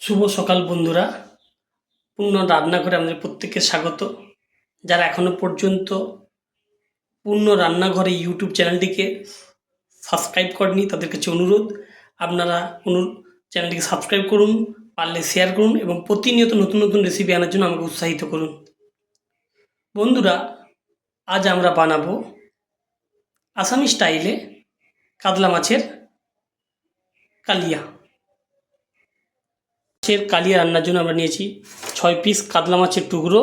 শুভ সকাল বন্ধুরা। পূর্ণ রান্নাঘরে আমাদের প্রত্যেককে স্বাগত। যারা এখনও পর্যন্ত পূর্ণ রান্নাঘরে ইউটিউব চ্যানেলটিকে সাবস্ক্রাইব করেনি, তাদের কাছে অনুরোধ, আপনারা অনু চ্যানেলটিকে সাবস্ক্রাইব করুন, পারলে শেয়ার করুন এবং প্রতিনিয়ত নতুন নতুন রেসিপি আনার জন্য আমাকে উৎসাহিত করুন। বন্ধুরা, আজ আমরা বানাবো আসামি স্টাইলে কাতলা মাছের কালিয়া। মাছের কালিয়া রান্নার জন্য আমরা নিয়েছি ছয় পিস কাতলা মাছের টুকরো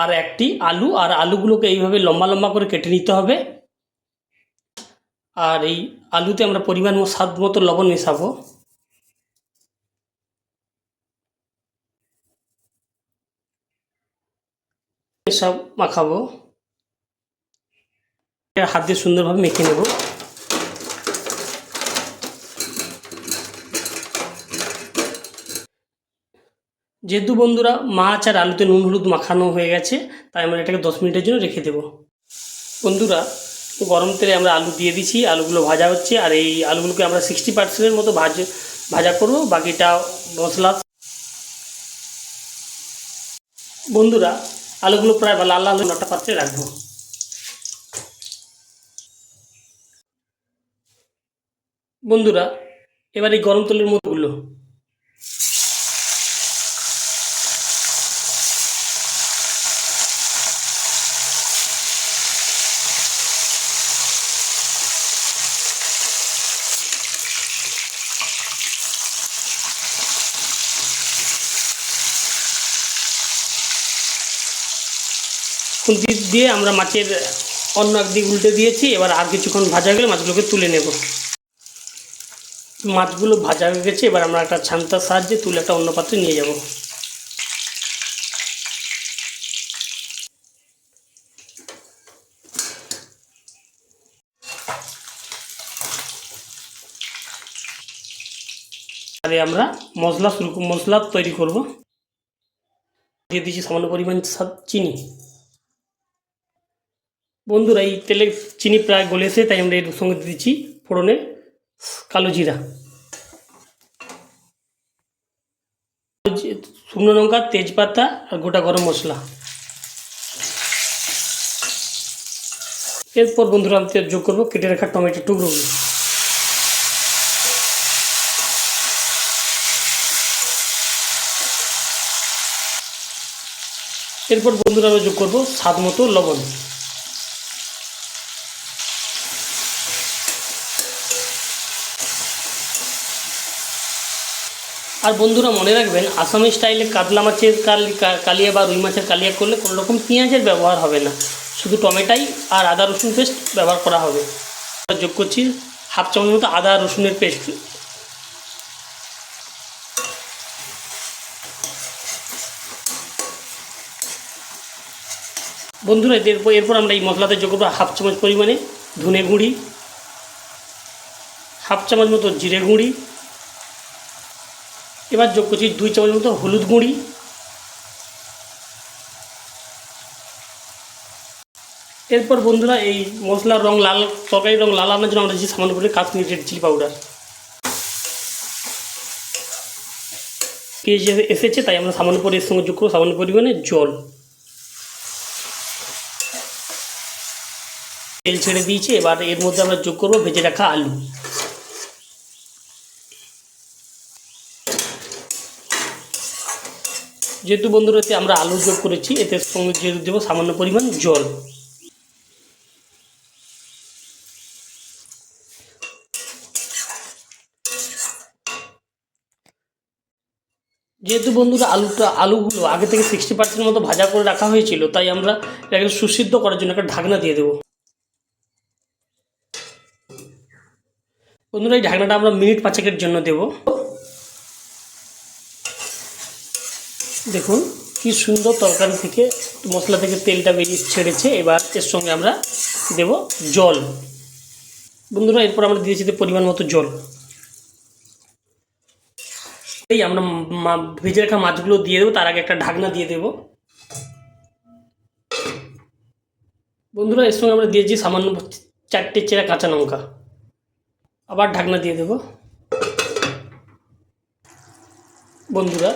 আর একটি আলু। আর আলুগুলোকে এইভাবে লম্বা লম্বা করে কেটে নিতে হবে। আর এই আলুতে আমরা পরিমাণ স্বাদ মতো লবণ মেশাবো। সব মাখাবো। হাত দিয়ে সুন্দরভাবে মেখে নেব। যেহেতু বন্ধুরা, মাছ আর আলুতে নুন, হলুদ মাখানো হয়ে গেছে, তাই আমরা এটাকে দশ মিনিটের জন্য রেখে দেব। বন্ধুরা, গরম তেলে আমরা আলু দিয়ে দিচ্ছি আলুগুলো ভাজা হচ্ছে, আর এই আলুগুলোকে আমরা সিক্সটি পার্সেন্টের মতো ভাজ, ভাজা করব, বাকিটা মশলা। বন্ধুরা, আলুগুলো প্রায় লাল লাল নটা পাত্রে রাখব। বন্ধুরা, এবার এই গরম তেলের মধ্যেগুলো খুন্তি দিয়ে আমরা মাছের অন্য একদিক উল্টে দিয়েছি, এবার আর কিছুক্ষণ ভাজা গেলে মাছগুলোকে তুলে নেব। মাছগুলো ভাজা হয়ে গেছে, এবার আমরা একটা ছান্তার সাহায্যে তুলে একটা অন্য পাত্রে নিয়ে যাব। আমরা মশলা শুরু মশলা তৈরি করব। দিয়ে দিচ্ছি সামান্য পরিমাণ চিনি। বন্ধুরা, এই তেলে চিনি প্রায় গলেছে তাই আমরা এর সঙ্গে দিচ্ছি ফোড়নে কালো জিরা। শুকনো লঙ্কা, তেজপাতা আর গোটা গরম মশলা। এরপর বন্ধুরা, আমি যোগ করব, কেটে রাখা টমেটো টুকরোগুলো এরপর বন্ধুরা আমরা যোগ করব স্বাদ মতো লবণ। আর বন্ধুরা মনে রাখবেন, আসামি স্টাইলে কাতলা মাছের কালিয়া বা রুই মাছের কালিয়া করলে কোনো রকম পেঁয়াজের ব্যবহার হবে না। শুধু টমেটাই আর আদা রসুন পেস্ট ব্যবহার করা হবে। যোগ করছি হাফ চামচ মতো আদা রসুনের পেস্ট বন্ধুরা এরপর এরপর আমরা এই মশলাতে যোগ করব হাফ চামচ পরিমাণে ধনে গুঁড়ি, হাফ চামচ মতো জিরে গুঁড়ি এবার যোগ করছি দুই চামচ মতো হলুদ গুঁড়ি। এরপর বন্ধুরা এই মশলার রং লাল তরকারি রং লাল আনার জন্য আমরা দিচ্ছি সামান্য করে কাশ্মীরি রেড চিলি পাউডার। পেঁয়াজ এসেছে, তাই আমরা সামান্য করে এর সঙ্গে যোগ করব, সামান্য পরিমাণে জল। তেল ছেড়ে দিয়েছি, এবার এর মধ্যে আমরা যোগ করব, ভেজে রাখা আলু। যেহেতু বন্ধুরা, এতে আমরা আলু যোগ করেছি, এতে সঙ্গে যেহেতু দেবো সামান্য পরিমাণ জল। যেহেতু বন্ধুরা, আলুটা, আলুগুলো আগে থেকে সিক্সটি পার্সেন্ট মতো ভাজা করে রাখা হয়েছিল, তাই আমরা এটাকে সুসিদ্ধ করার জন্য একটা ঢাকনা দিয়ে দেবো। বন্ধুরা, এই ঢাকনাটা আমরা মিনিট পাঁচেকের জন্য দেব। দেখুন, কি সুন্দর তরকারি থেকে মশলা থেকে তেলটা বেরিয়ে ছেড়েছে। এবার এর সঙ্গে আমরা দেব জল। বন্ধুরা, এরপর আমরা দিয়েছি পরিমাণ মতো জল। এই আমরা ভেজে রাখা মাছগুলো দিয়ে দেবো, তার আগে একটা ঢাকনা দিয়ে দেবো। বন্ধুরা, এর সঙ্গে আমরা দিয়েছি সামান্য চারটে চেরা কাঁচা লঙ্কা। আবার ঢাকনা দিয়ে দেবো। বন্ধুরা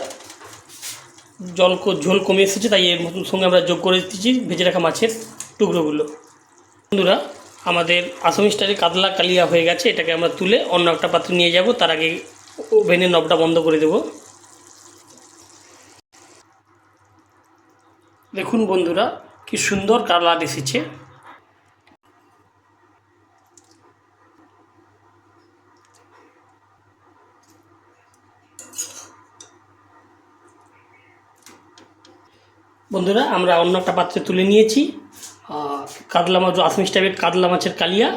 জল ঝোল কমে এসেছে, তাই এর সঙ্গে আমরা যোগ করে দিচ্ছি, ভেজে রাখা মাছের টুকরোগুলো। বন্ধুরা, আমাদের আসামি স্টাইলে কাতলা কালিয়া হয়ে গেছে, এটাকে আমরা তুলে অন্য একটা পাত্রে নিয়ে যাব, তার আগে ওভেনের নবটা বন্ধ করে দেব। দেখুন বন্ধুরা, কি সুন্দর কালার এসেছে। বন্ধুরা, আমরা অন্য একটা পাত্রে তুলে নিয়েছি। কাতলা মাছ, আসমিস টাইপের কাতলা মাছের কালিয়া।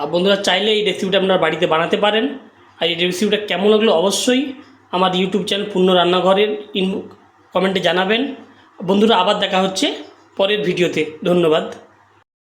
আর বন্ধুরা, চাইলে এই রেসিপিটা আপনার বাড়িতে বানাতে পারেন। আর এই রেসিপিটা কেমন লাগল অবশ্যই আমার ইউটিউব চ্যানেল পূর্ণ রান্নাঘরের ইন কমেন্টে জানাবেন। বন্ধুরা, আবার দেখা হচ্ছে পরের ভিডিওতে ধন্যবাদ।